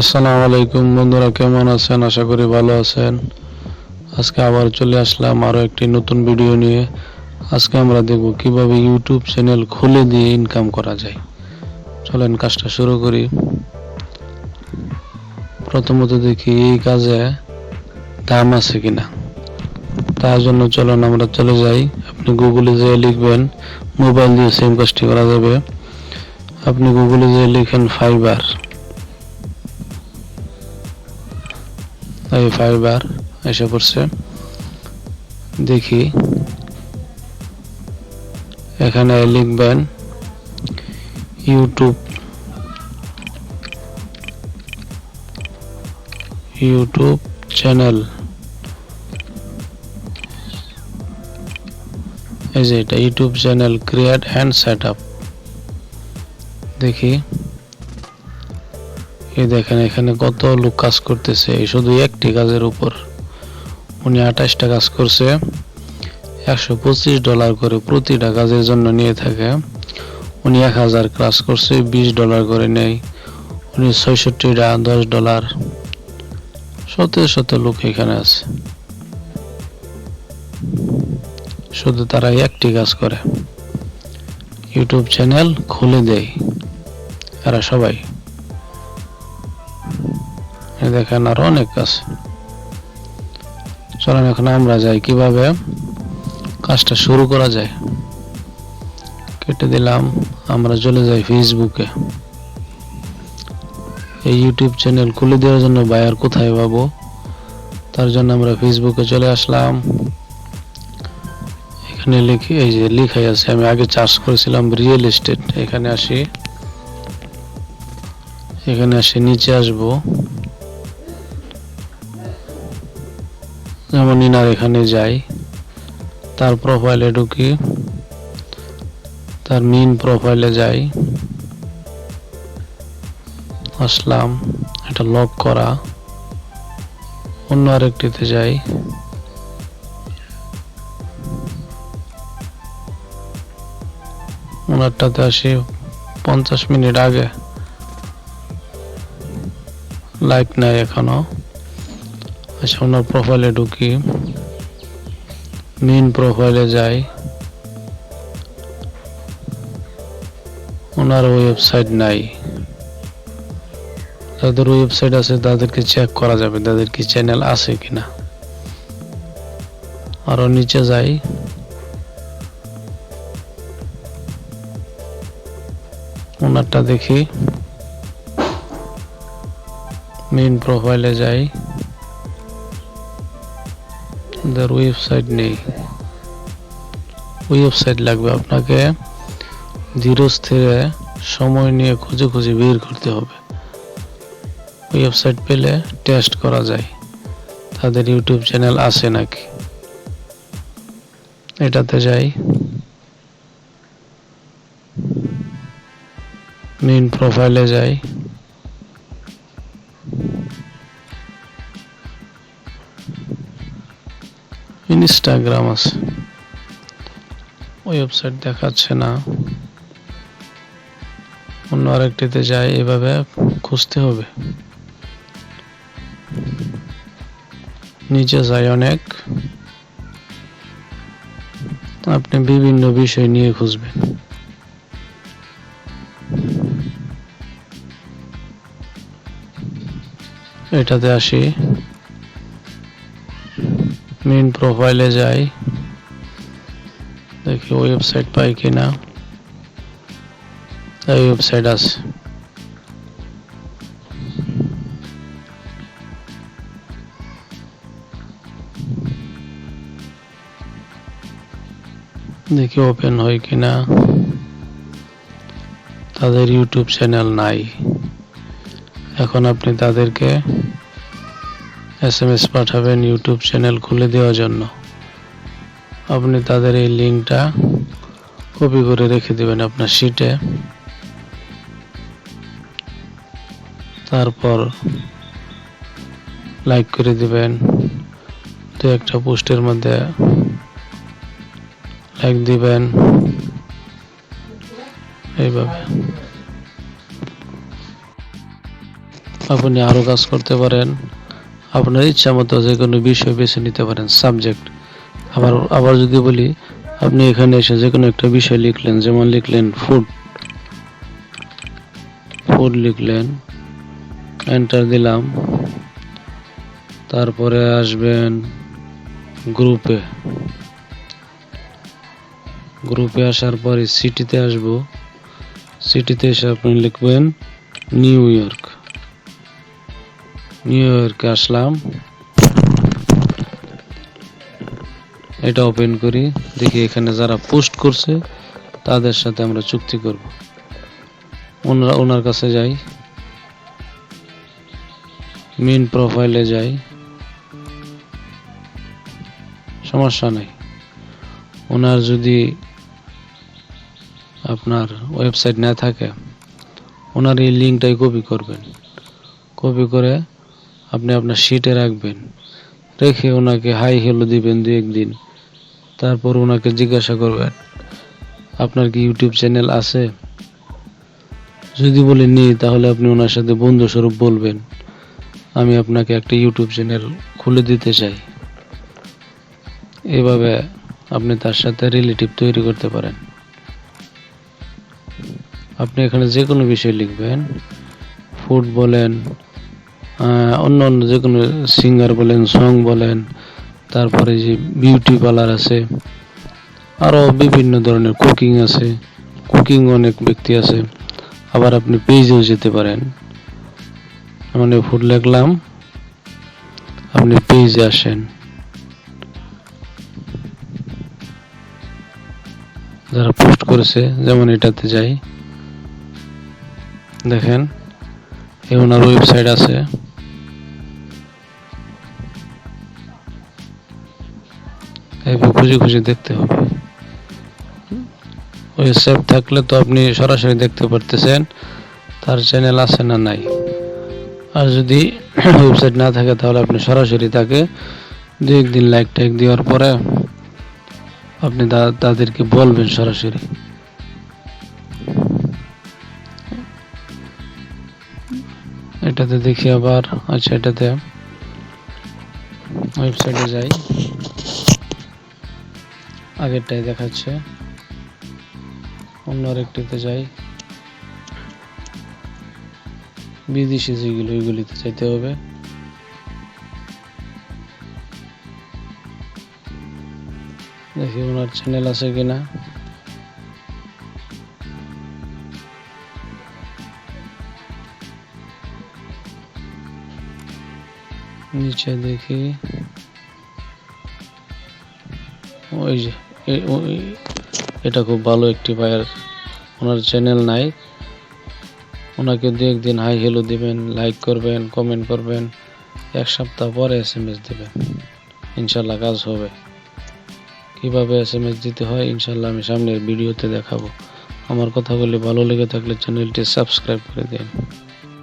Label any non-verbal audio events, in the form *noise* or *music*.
আসসালামু আলাইকুম বন্ধুরা, কেমন আছেন? আশা করি ভালো আছেন। আজকে আবার চলে আসলাম আরও একটি নতুন ভিডিও নিয়ে। আজকে আমরা দেখব কীভাবে ইউটিউব চ্যানেল খুলে দিয়ে ইনকাম করা যায়। চলেন কাজটা শুরু করি। প্রথমত দেখি, এই কাজে দাম আছে কিনা? তার জন্য চলেন আমরা চলে যাই। আপনি গুগলে যেয়ে লিখবেন, মোবাইল দিয়ে সেম কাজটি করা যাবে। আপনি গুগলে যেয়ে লিখেন ফাইবার এই ফাইবার এসে পড়ছে। দেখি। এখানে লিখবেন, ইউটিউব ইউটিউব চ্যানেল। এই যে এটা, YouTube channel, create and set up. দেখি। এই দেখেন, এখানে কত লোক কাজ করতেছে। শুধু একটি কাজের উপর। উনি আঠাশটা কাজ করছে। একশো পঁচিশ ডলার করে প্রতিটা কাজের জন্য নিয়ে থাকে। উনি এক হাজার কাজ করছে, বিশ ডলার করে নেয়। উনি ছয়ষট্টিটা দশ ডলার। শত শত লোক এখানে আছে। শুধু তারা একটি কাজ করে। ইউটিউব চ্যানেল খুলে দেয়। এরা সবাই দেখেন আরও অনেক আছে চলেন এখন আমরা যাই, কীভাবে কাজটা শুরু করা যায়। কেটে দিলাম, আমরা চলে যাই ফেসবুকে এই ইউটিউব চ্যানেল খুলে দেওয়ার জন্য বায়ার কোথায় পাবো? তার জন্য আমরা ফেসবুকে চলে আসলাম। এখানে লিখি, এই যে লিখাই আছে, আমি আগে চার্জ করেছিলাম রিয়েল এস্টেট এখানে আসি। এখানে আসি, নিচে আসব। যেমন ইনার এখানে যাই, তার প্রোফাইলে ঢুকি, তার মেন প্রোফাইলে যাই, আসলাম, এটা লক করা, অন্য আরেকটিতে যাই। ওনারটাতে আসি পঞ্চাশ মিনিট আগে। লাইক নাই এখনও। আচ্ছা ওনার প্রোফাইলে ঢুকি মেন প্রোফাইলে যাই ওনার ওয়েবসাইট নাই। যাদের ওয়েবসাইট আছে, তাদেরকে চেক করা যাবে, তাদের কি চ্যানেল আছে কিনা। আরও নিচে যাই। ওনারটা দেখি। মেইন প্রোফাইলে যাই। ওদের ওয়েবসাইট নেই। ওয়েবসাইট লাগবে আপনাকে স্থিরে সময় নিয়ে খুঁজে খুঁজে বের করতে হবে। ওয়েবসাইট পেলে টেস্ট করা যায়। তাদের ইউটিউব চ্যানেল আছে নাকি? এটাতে যাই। মেইন প্রোফাইলে যাই। ইনস্টাগ্রাম আছে। ওই ওয়েবসাইট দেখাচ্ছে না। অন্য আরেকটিতে যাই এভাবে খুঁজতে হবে। নিচে যাই অনেক। আপনি বিভিন্ন বিষয় নিয়ে খুঁজবেন। এটাতে আসি। মেইন প্রোফাইলে যাই দেখি ওয়েবসাইট পাই কিনা এই ওয়েবসাইট আছে দেখি ওপেন হয় কিনা তাদের ইউটিউব চ্যানেল নাই এখন আপনি তাদেরকে এস এম এস পাঠাবেন ইউটিউব চ্যানেল খুলে দেওয়ার জন্য। আপনি তাদের এই লিঙ্কটা কপি করে রেখে দেবেন আপনার শিটে তারপর লাইক করে দিবেন। দু একটা পোস্টের মধ্যে লাইক দিবেন। এইভাবে। আপনি আরও কাজ করতে পারেন। আপনার ইচ্ছা মতো যে কোনো বিষয় বেছে নিতে পারেন সাবজেক্ট আবার আবার যদি বলি, আপনি এখানে এসে যে কোনো একটা বিষয় লিখলেন, যেমন লিখলেন ফুড ফুড লিখলেন এন্টার দিলাম। তারপরে আসবেন গ্রুপে গ্রুপে আসার পরে সিটিতে আসব। সিটিতে এসে আপনি লিখবেন নিউ ইয়র্ক নিউ ইয়র্কে আসলাম। এটা ওপেন করি, দেখি এখানে যারা পোস্ট করছে, তাদের সাথে আমরা চুক্তি করব। ওনারা, ওনার কাছে যাই। মেন প্রোফাইলে যাই। সমস্যা নেই। ওনার যদি আপনার ওয়েবসাইট না থাকে, ওনার এই লিঙ্কটাই কপি করবেন। কপি করে আপনি আপনার সিটে রাখবেন। রেখে ওনাকে হাই হেলো দিবেন দু একদিন। তারপর ওনাকে জিজ্ঞাসা করবেন, আপনার কি ইউটিউব চ্যানেল আছে? যদি বলে নেই তাহলে আপনি ওনার সাথে বন্ধু স্বরূপ বলবেন। আমি আপনাকে একটা ইউটিউব চ্যানেল খুলে দিতে চাই। এভাবে আপনি তার সাথে রিলেটিভ তৈরি করতে পারেন। আপনি এখানে যে কোনো বিষয় লিখবেন। ফুড বলেন অন্য অন্য যে কোনো সিঙ্গার বলেন সং বলেন, তারপরে যে বিউটি পার্লার আছে আরও বিভিন্ন ধরনের কুকিং আছে কুকিং অনেক ব্যক্তি আছে, আবার আপনি পেজেও যেতে পারেন। মানে ফুড লিখলাম আপনি পেজে আসেন। যারা পোস্ট করেছে, যেমন এটাতে যাই, দেখেন এ ওনার ওয়েবসাইট আছে। খুঁজে খুঁজে দেখতে হবে। ওয়েবসাইট থাকলে তো আপনি সরাসরি দেখতে পারতেছেন, তার চ্যানেল আছে না নাই। আর যদি *clears throat* ওয়েবসাইট না থাকে, তাহলে আপনি সরাসরি তাকে দু একদিন লাইক টাইক দেওয়ার পরে আপনি তাদেরকে বলবেন সরাসরি। এটাতে দেখি আবার আচ্ছা এটাতে ওয়েবসাইটে যাই। আগেরটাই দেখাচ্ছে। অন্য আরেকটিতে যাই। বিদেশি যেগুলো, ওইগুলিতে যেতে হবে। দেখি ওনার চ্যানেল আছে কিনা। নিচে দেখি। ওই যে। এটা খুব ভালো একটি ভাইয়ের। ওনার চ্যানেল নাই। ওনাকে দু একদিন হাই হেলো দিবেন লাইক করবেন কমেন্ট করবেন। এক সপ্তাহ পরে এস এম এস দেবেন। ইনশাল্লাহ কাজ হবে। কীভাবে এস এম এস দিতে হয়, ইনশাল্লাহ আমি সামনের ভিডিওতে দেখাবো। আমার কথাগুলি ভালো লেগে থাকলে চ্যানেলটি সাবস্ক্রাইব করে দিন।